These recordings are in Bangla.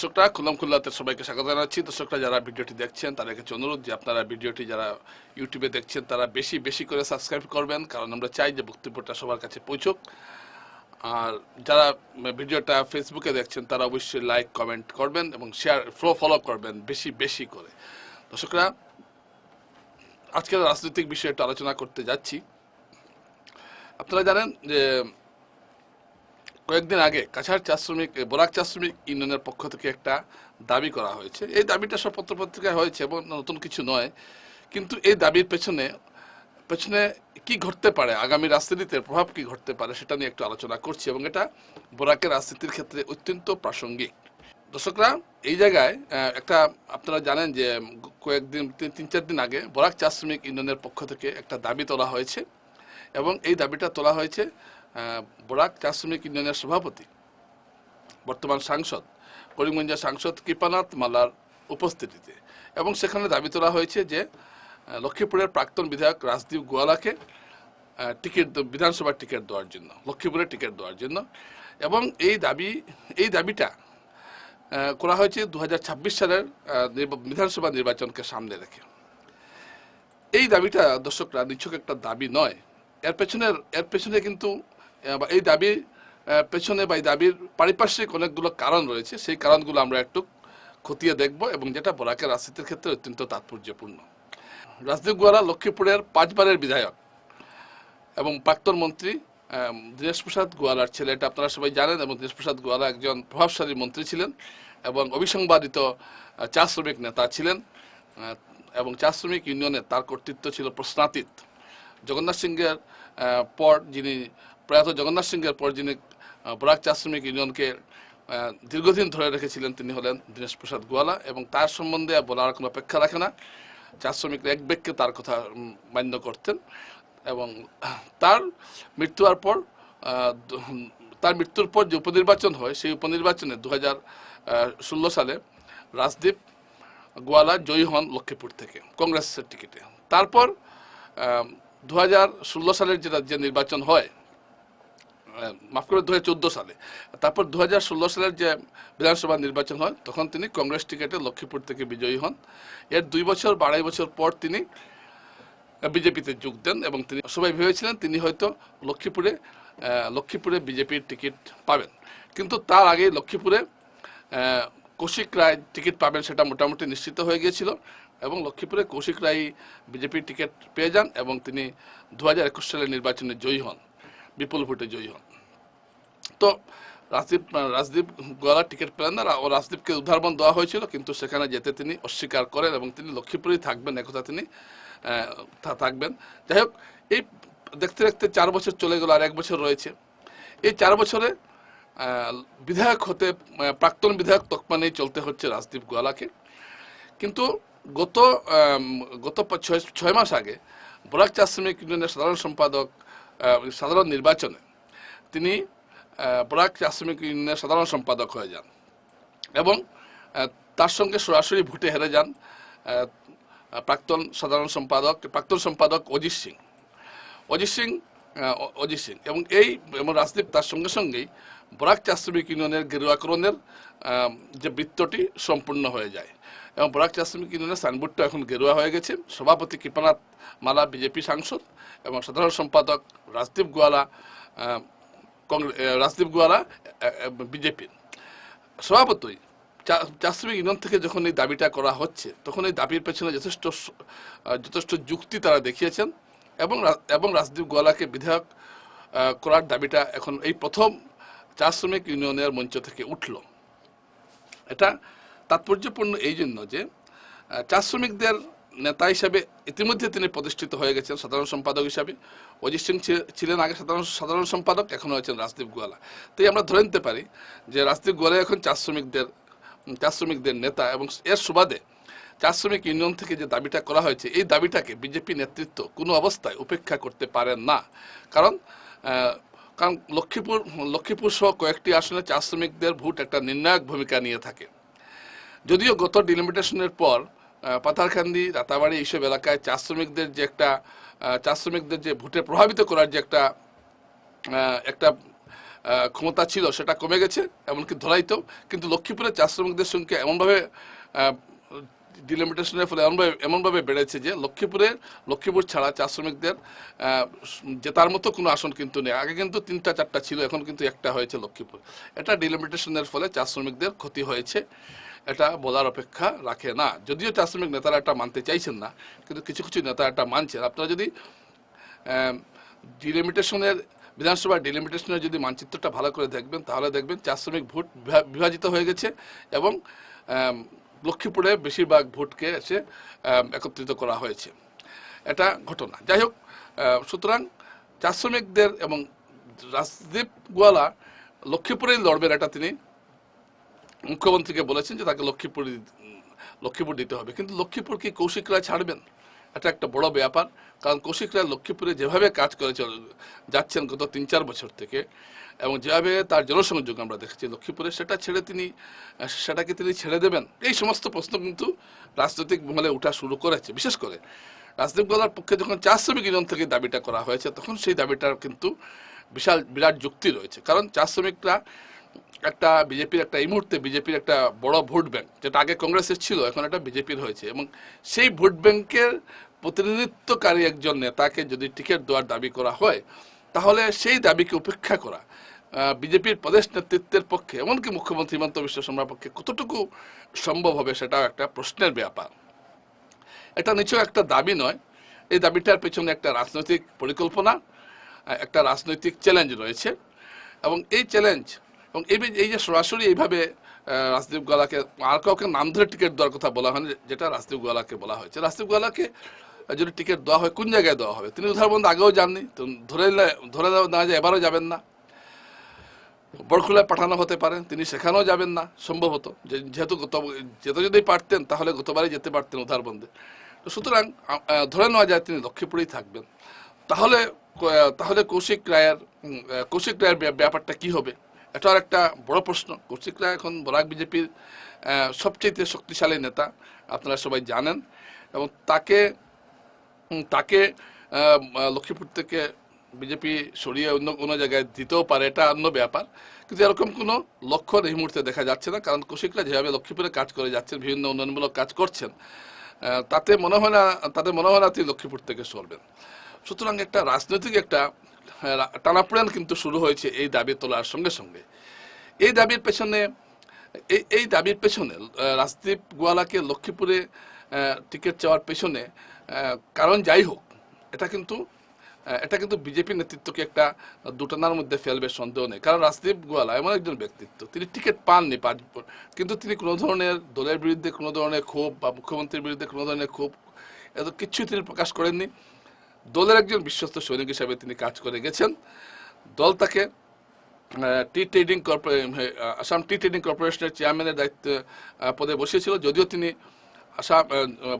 দর্শকরা খুল্লাম খুল্লাতে সবাইকে স্বাগত জানাচ্ছি। দর্শকরা, যারা ভিডিওটি দেখছেন, তাদের কাছে অনুরোধ যে আপনারা ভিডিওটি যারা ইউটিউবে দেখছেন, তারা বেশি বেশি করে সাবস্ক্রাইব করবেন, কারণ আমরা চাই যে বক্তব্যটা সবার কাছে পৌঁছুক। আর যারা ভিডিওটা ফেসবুকে দেখছেন, তারা অবশ্যই লাইক, কমেন্ট করবেন এবং শেয়ার, ফলো ফলো করবেন বেশি বেশি করে। দর্শকরা, আজকের রাজনৈতিক বিষয়ে একটু আলোচনা করতে যাচ্ছি। আপনারা জানেন যে কয়েকদিন আগে কাছাড় চা শ্রমিক বরাক চা শ্রমিক ইউনিয়নের পক্ষ থেকে একটা দাবি করা হয়েছে। এই দাবিটা সব পত্রপত্রিকায় হয়েছে এবং নতুন কিছু নয়। কিন্তু এই দাবির পেছনে পেছনে কি ঘটতে পারে, আগামী রাজনীতিতে প্রভাব কি ঘটতে পারে সেটা নিয়ে একটু আলোচনা করছি এবং এটা বরাকের রাজনীতির ক্ষেত্রে অত্যন্ত প্রাসঙ্গিক। দর্শকরা, এই জায়গায় একটা আপনারা জানেন যে কয়েকদিন, তিন- চার দিন আগে বরাক চা শ্রমিক ইউনিয়নের পক্ষ থেকে একটা দাবি তোলা হয়েছে এবং এই দাবিটা তোলা হয়েছে বরাক শ্রমিক ইউনিয়নের সভাপতি, বর্তমান সাংসদ, করিমগঞ্জের সাংসদ কৃপানাথ মালার উপস্থিতিতে। এবং সেখানে দাবি তোলা হয়েছে যে লক্ষ্মীপুরের প্রাক্তন বিধায়ক রাজদীপ গোয়ালাকে টিকিট বিধানসভার টিকিট দেওয়ার জন্য, লক্ষ্মীপুরের টিকিট দেওয়ার জন্য। এবং এই দাবি, এই দাবিটা করা হয়েছে দু হাজার ছাব্বিশ সালের বিধানসভা নির্বাচনকে সামনে রেখে। এই দাবিটা, দর্শকরা নিছক একটা দাবি নয়। এর পেছনের, এর পেছনে কিন্তু এই দাবির পেছনে বা এই দাবির পারিপার্শ্বিক অনেকগুলো কারণ রয়েছে। সেই কারণগুলো আমরা একটু খতিয়ে দেখব এবং যেটা বরাকের রাজনীতির ক্ষেত্রে অত্যন্ত তাৎপর্যপূর্ণ। রাজদীপ গোয়ালা লক্ষ্মীপুরের পাঁচবারের বিধায়ক এবং প্রাক্তন মন্ত্রী দীনেশ প্রসাদ গোয়ালার ছেলে এটা আপনারা সবাই জানেন এবং দীনেশ প্রসাদ গোয়ালা একজন প্রভাবশালী মন্ত্রী ছিলেন এবং অবিসংবাদিত আহ, চা শ্রমিক নেতা ছিলেন এবং চা শ্রমিক ইউনিয়নে তার কর্তৃত্ব ছিল প্রশ্নাতীত। জগন্নাথ আহ, পর যিনি প্রয়াত জগন্নাথ সিংহের পর যিনি বরাক চা শ্রমিক ইউনিয়নকে দীর্ঘদিন ধরে রেখেছিলেন, তিনি হলেন দীনেশ প্রসাদ গোয়ালা এবং তার সম্বন্ধে বলার কোনো অপেক্ষা রাখে না। চা শ্রমিকরা এক ব্যক্তি তার কথা মান্য করতেন এবং তার মৃত্যু হওয়ার পর তার মৃত্যুর পর যে উপনির্বাচন হয়, সেই উপনির্বাচনে দু হাজার ষোলো সালে রাজদীপ গোয়ালা জয়ী হন লক্ষ্মীপুর থেকে কংগ্রেসের টিকিটে। তারপর দু ষোলো সালের যেটা যে নির্বাচন হয় মাফ করে দু হাজার চোদ্দ সালে। তারপর দু হাজার ষোলো সালের যে বিধানসভা নির্বাচন হয়, তখন তিনি কংগ্রেস টিকিটে লক্ষ্মীপুর থেকে বিজয়ী হন। এর দুই বছর বা আড়াই বছর পর তিনি বিজেপিতে যোগ দেন এবং তিনি সবাই ভেবেছিলেন তিনি হয়তো লক্ষ্মীপুরে লক্ষ্মীপুরে বিজেপির টিকিট পাবেন। কিন্তু তার আগে লক্ষ্মীপুরে কৌশিক রায় টিকিট পাবেন সেটা মোটামুটি নিশ্চিত হয়ে গিয়েছিল এবং লক্ষ্মীপুরে কৌশিক রায় বিজেপির টিকিট পেয়ে যান এবং তিনি দু সালের নির্বাচনে জয়ী হন, বিপুল ভোটে জয়ী হন। তো রাজদীপ রাজদীপ গোয়ালার টিকিট পেলেন না ও রাজদীপকে উদ্ধারবন দেওয়া হয়েছিল, কিন্তু সেখানে যেতে তিনি অস্বীকার করেন এবং তিনি লক্ষ্মীপুরেই থাকবেন, একথা তিনি থাকবেন। যাই হোক, এই দেখতে দেখতে চার বছর চলে গেল আর এক বছর রয়েছে। এই চার বছরে বিধায়ক হতে প্রাক্তন বিধায়ক তকমা নিয়ে চলতে হচ্ছে রাজদীপ গোয়ালাকে। কিন্তু গত গত ছয় মাস আগে বরাক চা শ্রমিক ইউনিয়নের সাধারণ সম্পাদক সাধারণ নির্বাচনে তিনি বরাক চা শ্রমিক ইউনিয়নের সাধারণ সম্পাদক হয়ে যান এবং তার সঙ্গে সরাসরি ভোটে হেরে যান প্রাক্তন সাধারণ সম্পাদক, প্রাক্তন সম্পাদক অজিত সিং। অজিত সিং অজিত সিং এবং এই, এবং রাজদীপ তার সঙ্গে সঙ্গেই বরাক চা শ্রমিক ইউনিয়নের গেরুয়াকরণের যে বৃত্তটি সম্পূর্ণ হয়ে যায়। এবং বরাক চা শ্রমিক ইউনিয়নের সাইনবোর্ডটা এখন গেরুয়া হয়ে গেছে। সভাপতি কৃপানাথ মালা, বিজেপি সাংসদ এবং সাধারণ সম্পাদক রাজদীপ গোয়ালা রাজদীপ গোয়ালা বিজেপির। স্বভাবতই চা- চা শ্রমিক ইউনিয়ন থেকে যখন এই দাবিটা করা হচ্ছে, তখন এই দাবির পেছনে যথেষ্ট যথেষ্ট যুক্তি তারা দেখিয়েছেন এবং এবং রাজদীপ গোয়ালাকে বিধায়ক করার দাবিটা এখন এই প্রথম চা শ্রমিক ইউনিয়নের মঞ্চ থেকে উঠল। এটা তাৎপর্যপূর্ণ এই জন্য যে চা শ্রমিকদের নেতা হিসাবে ইতিমধ্যে তিনি প্রতিষ্ঠিত হয়ে গেছেন সাধারণ সম্পাদক হিসাবে। অজিত সিং ছিলেন আগে সাধারণ সাধারণ সম্পাদক, এখন হয়েছেন রাজদীপ গোয়ালা। তাই আমরা ধরে নিতে পারি যে রাজদীপ গোয়ালা এখন চা শ্রমিকদের চা শ্রমিকদের নেতা এবং এর সুবাদে চা শ্রমিক ইউনিয়ন থেকে যে দাবিটা করা হয়েছে, এই দাবিটাকে বিজেপি নেতৃত্ব কোনো অবস্থায় উপেক্ষা করতে পারেন না। কারণ কারণ লক্ষ্মীপুর লক্ষ্মীপুর সহ কয়েকটি আসনে চা শ্রমিকদের ভোট একটা নির্ণায়ক ভূমিকা নিয়ে থাকে। যদিও গত ডিলিমিটেশনের পর আহ, পাথারকান্দি রাতাবাড়ি এইসব এলাকায় চা শ্রমিকদের যে একটা চা শ্রমিকদের যে ভোটে প্রভাবিত করার যে একটা একটা ক্ষমতা ছিল সেটা কমে গেছে এমনকি ধরাইতেও কিন্তু লক্ষ্মীপুরের চা শ্রমিকদের সংখ্যা এমনভাবে ডিলিমিটেশনের ফলে এমনভাবে এমনভাবে বেড়েছে যে লক্ষ্মীপুরে লক্ষ্মীপুর ছাড়া চা শ্রমিকদের জেতার মতো কোনো আসন কিন্তু নেই। আগে কিন্তু তিনটা চারটা ছিল এখন কিন্তু একটা হয়েছে লক্ষ্মীপুর। এটা ডিলিমিটেশনের ফলে চা শ্রমিকদের ক্ষতি হয়েছে। এটা বলার অপেক্ষা রাখে না। যদিও চা শ্রমিক নেতারা এটা মানতে চাইছেন না, কিন্তু কিছু কিছু নেতা এটা মানছেন। আপনারা যদি ডিলিমিটেশনের বিধানসভার ডিলিমিটেশনের যদি মানচিত্রটা ভালো করে দেখবেন, তাহলে দেখবেন চার শ্রমিক ভোট বিভাজিত হয়ে গেছে এবং লক্ষ্মীপুরে বেশিরভাগ ভোটকে এসে একত্রিত করা হয়েছে। এটা ঘটনা। যাই হোক সুতরাং চা শ্রমিকদের এবং রাজদীপ গোয়ালা লক্ষ্মীপুরেই লড়বেন, এটা তিনি মুখ্যমন্ত্রীকে বলেছেন যে তাকে লক্ষ্মীপুর লক্ষ্মীপুর দিতে হবে। কিন্তু লক্ষ্মীপুর কি কৌশিক রায় ছাড়বেন এটা একটা বড় ব্যাপার। কারণ কৌশিক রায় লক্ষ্মীপুরে যেভাবে কাজ করে যাচ্ছেন গত তিন চার বছর থেকে, এবং যেভাবে তার জনসংযোগ আমরা দেখেছি লক্ষ্মীপুরে, সেটা ছেড়ে তিনি সেটাকে তিনি ছেড়ে দেবেন। এই সমস্ত প্রশ্ন কিন্তু রাজনৈতিক মহলে ওঠা শুরু করেছে। বিশেষ করে রাজদীপ গলার পক্ষে যখন চা শ্রমিক ইউনিয়ন থেকে দাবিটা করা হয়েছে, তখন সেই দাবিটার কিন্তু বিশাল, বিরাট যুক্তি রয়েছে। কারণ চা শ্রমিকরা একটা বিজেপির একটা, এই মুহূর্তে বিজেপির একটা বড় ভোট ব্যাংক, যেটা আগে কংগ্রেসের ছিল এখন এটা বিজেপির হয়েছে, এবং সেই ভোট ব্যাংকের প্রতিনিধিত্বকারী একজন নেতাকে যদি টিকিট দেওয়ার দাবি করা হয়, তাহলে সেই দাবিকে উপেক্ষা করা বিজেপির প্রদেশ নেতৃত্বের পক্ষে, এমনকি মুখ্যমন্ত্রী হিমন্ত বিশ্ব শর্মার পক্ষে কতটুকু সম্ভব হবে সেটাও একটা প্রশ্নের ব্যাপার। এটা নিচেও একটা দাবি নয়, এই দাবিটার পেছনে একটা রাজনৈতিক পরিকল্পনা একটা রাজনৈতিক চ্যালেঞ্জ রয়েছে, এবং এই চ্যালেঞ্জ এবং এই যে- এই যে সরাসরি এইভাবে রাজদীপ গোয়ালাকে, আর কাউকে নাম ধরে টিকিট দেওয়ার কথা বলা হয়নি, যেটা রাজদীপ গোয়ালাকে বলা হয়েছে। রাজদীপ গোয়ালাকে যদি টিকিট দেওয়া হয়, কোন জায়গায় দেওয়া হবে? তিনি উদাহরণ আগেও যাননি ধরে ধরে নেওয়া যায় এবারও যাবেন না। বরখুলায় পাঠানো হতে পারে, তিনি সেখানেও যাবেন না, সম্ভবত। যে- যেহেতু গত যেতে যদি পারতেন, তাহলে গতবারই যেতে পারতেন উদারবন্দে তো সুতরাং ধরে নেওয়া যায় তিনি লক্ষ্মীপুরেই থাকবেন। তাহলে তাহলে কৌশিক রায়ের কৌশিক রায়ের ব্যাপ- ব্যাপারটা কি হবে? এটার একটা বড় প্রশ্ন। কৌশিক রায় এখন বরাক বিজেপির সবচেয়ে শক্তিশালী নেতা, আপনারা সবাই জানেন। এবং তাকে তাকে লক্ষ্মীপুর থেকে বিজেপি সরিয়ে অন্য কোনো জায়গায় দিতেও পারে, এটা অন্য ব্যাপার। কিন্তু এরকম কোনো লক্ষণ এই মুহূর্তে দেখা যাচ্ছে না, কারণ কৌশিকরা যেভাবে লক্ষ্মীপুরে কাজ করে যাচ্ছেন, বিভিন্ন উন্নয়নমূলক কাজ করছেন তাতে মনে হয় না, তাতে মনে হয় না তিনি লক্ষ্মীপুর থেকে সরবেন। সুতরাং একটা রাজনৈতিক একটা টানাপোড়েন কিন্তু শুরু হয়েছে এই দাবি তোলার সঙ্গে সঙ্গে। এই দাবির পেছনে, এই এই দাবির পেছনে রাজদীপ গোয়ালাকে লক্ষ্মীপুরে টিকিট চাওয়ার পেছনে কারণ যাই হোক, এটা কিন্তু এটা কিন্তু বিজেপি নেতৃত্বকে একটা দুটানার মধ্যে ফেলবে সন্দেহ নেই। কারণ রাজদীপ গোয়ালা এমন একজন ব্যক্তিত্ব, তিনি টিকিট পাননি পাঁচ কিন্তু তিনি কোনো ধরনের দলের বিরুদ্ধে, কোনো ধরনের ক্ষোভ বা মুখ্যমন্ত্রীর বিরুদ্ধে কোনো ধরনের ক্ষোভ, এত কিছুই তিনি প্রকাশ করেননি। দলের একজন বিশ্বস্ত সৈনিক হিসাবে তিনি কাজ করে গেছেন। দল তাকে tea trading Assam tea trading কর্পোরেশনের চেয়ারম্যানের দায়িত্ব পদে বসিয়েছিল। যদিও তিনি আসাম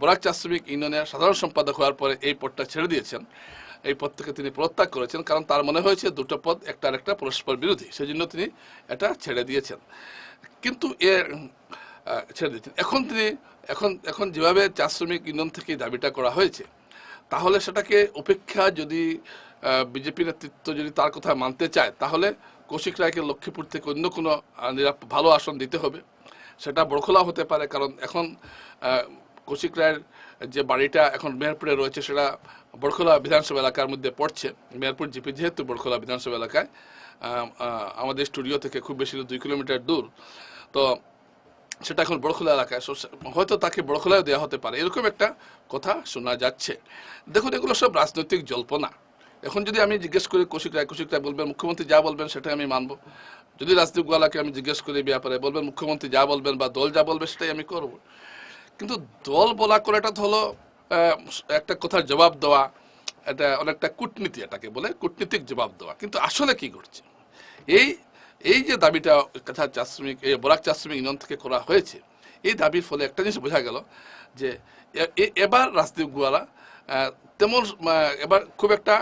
বরাক চা শ্রমিক ইউনিয়নের সাধারণ সম্পাদক হওয়ার পরে এই পদটা ছেড়ে দিয়েছেন। এই পদ থেকে তিনি পদত্যাগ করেছেন, কারণ তার মনে হয়েছে দুটো পদ একটা আরেকটা পরস্পর বিরোধী, সেজন্য তিনি এটা ছেড়ে দিয়েছেন। কিন্তু এ ছেড়ে দিয়েছেন। এখন তিনি এখন এখন যেভাবে চা শ্রমিক ইউনিয়ন থেকে দাবিটা করা হয়েছে, তাহলে সেটাকে উপেক্ষা যদি বিজেপি নেতৃত্ব যদি তার কথা মানতে চায়, তাহলে কৌশিক রায়কে লক্ষ্মীপুর থেকে অন্য কোনো ভালো আসন দিতে হবে। সেটা বড়খোলা হতে পারে, কারণ এখন কৌশিক রায়ের যে বাড়িটা এখন মেহেরপুরে রয়েছে, সেটা বড়খোলা বিধানসভা এলাকার মধ্যে পড়ছে। মেহেরপুর জিপি যেহেতু বড়খোলা বিধানসভা এলাকায় আমাদের স্টুডিও থেকে খুব বেশি দুই কিলোমিটার দূর। তো সেটা এখন বড়খোলা এলাকায়। হয়তো তাকে বড়খোলায় দেওয়া হতে পারে। এরকম একটা কথা শোনা যাচ্ছে। দেখুন, এগুলো সব রাজনৈতিক জল্পনা। এখন যদি আমি জিজ্ঞেস করি কৌশিক রায় কৌশিক রায় বলবেন, মুখ্যমন্ত্রী যা বলবেন সেটাই আমি মানবো। যদি রাজদীপ গোয়ালাকে আমি জিজ্ঞেস করি ব্যাপারে, বলবেন, মুখ্যমন্ত্রী যা বলবেন বা দল যা বলবে সেটাই আমি করব। কিন্তু দল বলা করাটা হলো একটা কথার জবাব দেওয়া, এটা অনেকটা কূটনীতি এটাকে বলে, কূটনীতিক জবাব দেওয়া। কিন্তু আসলে কি ঘটছে? এই এই যে দাবিটা কথা চাশ্রমিক এই বরাক চাশ্রমিক ইউনিয়ন থেকে করা হয়েছে, এই দাবির ফলে একটা জিনিস বোঝা গেল যে এবার রাজদীপ গোয়ালা তেমন এবার খুব একটা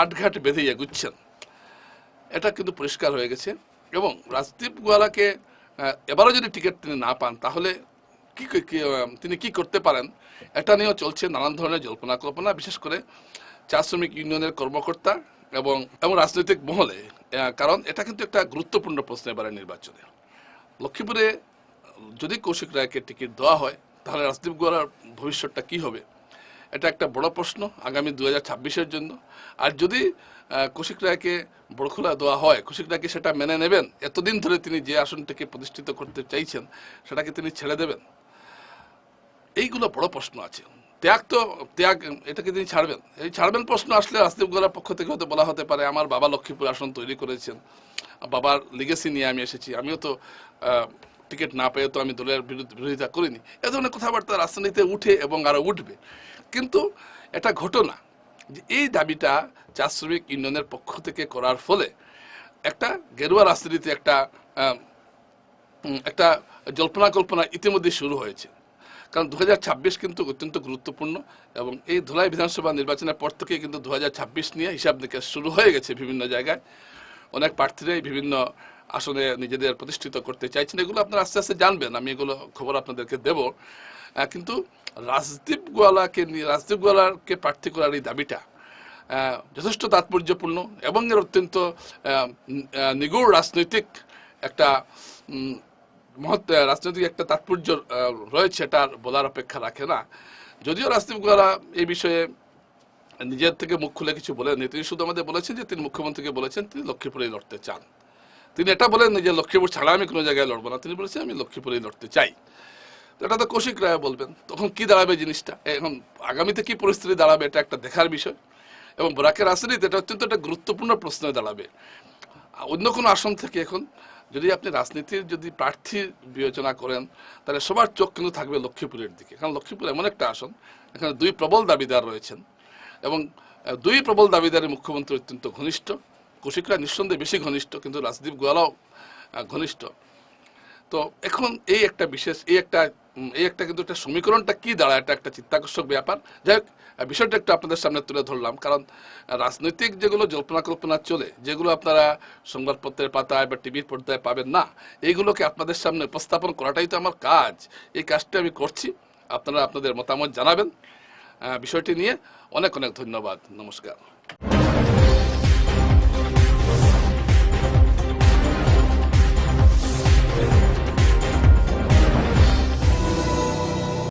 আটঘাট বেঁধে এগুচ্ছেন। এটা কিন্তু পরিষ্কার হয়ে গেছে এবং রাজদীপ গোয়ালাকে এবারও যদি টিকিট তিনি না পান, তাহলে কি তিনি কি করতে পারেন? এটা নিয়েও চলছে নানান ধরনের জল্পনা কল্পনা, বিশেষ করে চা শ্রমিক ইউনিয়নের কর্মকর্তা এবং এবং রাজনৈতিক মহলে। কারণ এটা কিন্তু একটা গুরুত্বপূর্ণ প্রশ্ন এবারে নির্বাচনে। লক্ষ্মীপুরে, যদি কৌশিক রায়কে টিকিট দেওয়া হয়, তাহলে রাজদীপ গোয়ালার ভবিষ্যৎটা কি হবে? এটা একটা বড় প্রশ্ন আগামী দু হাজার জন্য। আর যদি কৌশিক রায়কে বড়খোলা দেওয়া হয়, কৌশিক রায়কে সেটা মেনে নেবেন, এতদিন ধরে তিনি যে আসনটিকে প্রতিষ্ঠিত করতে চাইছেন, সেটাকে তিনি ছেড়ে দেবেন? এইগুলো বড় প্রশ্ন আছে। ত্যাগ তো, ত্যাগ, এটাকে তিনি ছাড়বেন। এই ছাড়বেন প্রশ্ন আসলে রাজদীপ গোলার পক্ষ থেকে হয়তো বলা হতে পারে, আমার বাবা লক্ষ্মীপুর আসন তৈরি করেছেন। বাবার লিগেসি নিয়ে আমি এসেছি। আমিও তো টিকিট না পেয়ে তো আমি দলের বিরোধিতা করিনি। এ ধরনের কথাবার্তা রাজনীতিতে উঠে এবং আরও উঠবে। কিন্তু এটা ঘটনা যে এই দাবিটা চা শ্রমিক ইউনিয়নের পক্ষ থেকে করার ফলে একটা গেরুয়া রাজনীতিতে একটা একটা জল্পনা কল্পনা ইতিমধ্যে শুরু হয়েছে। কারণ দু হাজার ছাব্বিশ কিন্তু অত্যন্ত গুরুত্বপূর্ণ এবং এই ধুলাই বিধানসভা নির্বাচনের পর থেকে কিন্তু দু হাজার ছাব্বিশ নিয়ে হিসাব নিকাশ শুরু হয়ে গেছে বিভিন্ন জায়গায়। অনেক প্রার্থীরাই বিভিন্ন আসনে নিজেদের প্রতিষ্ঠিত করতে চাইছেন। এগুলো আপনারা আস্তে আস্তে জানবেন, আমি এগুলো খবর আপনাদেরকে দেব। কিন্তু রাজদীপ গোয়ালাকে নিয়ে, রাজদীপ গোয়ালাকে প্রার্থী করার এই দাবিটা যথেষ্ট তাৎপর্যপূর্ণ এবং এর অত্যন্ত নিগুড় রাজনৈতিক একটা মহৎ রাজনৈতিক একটা তাৎপর্য রয়েছে, এটা বলার অপেক্ষা রাখে না। যদিও গোয়ালা এই বিষয়ে নিজের থেকে মুখ খুলে কিছু বলেননি, তিনি শুধু আমাদের বলেছেন যে তিনি মুখ্যমন্ত্রীকে বলেছেন তিনি লক্ষ্মীপুরেই লড়তে চান। তিনি এটা বলেন যে লক্ষ্মীপুর ছাড়া আমি কোনো জায়গায় লড়বো না, তিনি বলেছেন আমি লক্ষ্মীপুরেই লড়তে চাই। এটা তো কৌশিক রায় বলবেন, তখন কি দাঁড়াবে জিনিসটা? এখন আগামীতে কি পরিস্থিতি দাঁড়াবে এটা একটা দেখার বিষয়। এবং বরাকের রাজনীতি এটা অত্যন্ত একটা গুরুত্বপূর্ণ প্রশ্ন দাঁড়াবে। অন্য কোনো আসন থেকে এখন যদি আপনি রাজনীতির যদি প্রার্থী বিবেচনা করেন, তাহলে সবার চোখ কিন্তু থাকবে লক্ষ্মীপুরের দিকে। কারণ লক্ষ্মীপুর এমন একটা আসন, এখানে দুই প্রবল দাবিদার রয়েছেন এবং দুই প্রবল দাবিদারের মুখ্যমন্ত্রী অত্যন্ত ঘনিষ্ঠ কৌশিকরা নিঃসন্দেহে বেশি ঘনিষ্ঠ, কিন্তু রাজদীপ গোয়ালাও ঘনিষ্ঠ। তো এখন এই একটা বিশেষ, এই একটা এই একটা কিন্তু একটা সমীকরণটা কি দাঁড়ায়? এটা একটা চিত্তাকর্ষক ব্যাপার। যাই হোক বিষয়টা একটু আপনাদের সামনে তুলে ধরলাম। কারণ রাজনৈতিক যেগুলো জল্পনা কল্পনা চলে, যেগুলো আপনারা সংবাদপত্রের পাতায় বা টিভির পর্দায় পাবেন না, এইগুলোকে আপনাদের সামনে উপস্থাপন করাটাই তো আমার কাজ। এই কাজটা আমি করছি। আপনারা আপনাদের মতামত জানাবেন। বিষয়টি নিয়ে অনেক অনেক ধন্যবাদ। নমস্কার।